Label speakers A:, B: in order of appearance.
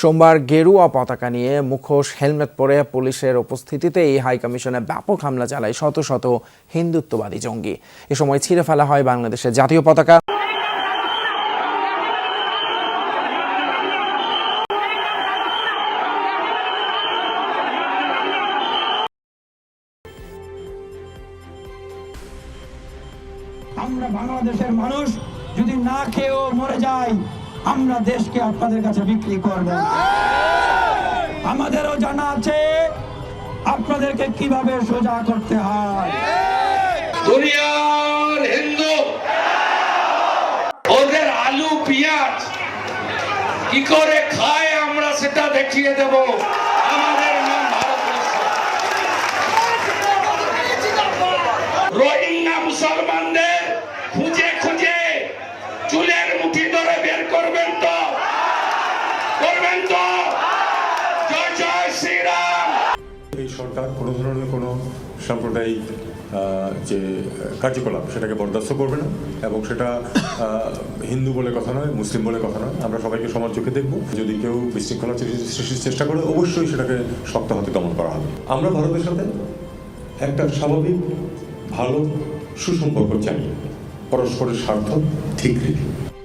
A: সোমবার গেরুয়া পতাকা নিয়ে মুখোশ, হেলমেট পরে পুলিশের উপস্থিতিতে এই হাই কমিশনে ব্যাপক হামলা চালায় শত শত হিন্দুত্ববাদী জঙ্গি। এ সময় ছিঁড়ে ফেলা হয় বাংলাদেশের জাতীয় পতাকা।
B: আমরা বাংলাদেশের মানুষ যদি না খেয়েও মরে যাই আমরা দেশকে আপনাদের কাছে বিক্রি করব। আমাদেরও জানা আছে, আপনাদেরকে কীভাবে সোজা করতে হয়।
C: হিন্দু, ওদের আলু, পেঁয়াজ, কি করে খায় আমরা সেটা দেখিয়ে দেব। জয় জয় শ্রীরাম
D: এই সরকার কোনো ধরনের কোনো সাম্প্রদায়িক যে কার্যকলাপ সেটাকে বরদাস্ত করবে না এবং সেটা হিন্দু বলে কথা নয়, মুসলিম বলে কথা নয়। আমরা সবাইকে সমান চোখে দেখব। যদি কেউ বিশৃঙ্খলা সৃষ্টির চেষ্টা করে, অবশ্যই সেটাকে শক্ত হাতে দমন করা হবে। আমরা ভারতের সাথে একটা স্বাভাবিক, ভালো সুসম্পর্ক চাই পরস্পরের স্বার্থ ঠিক রেখে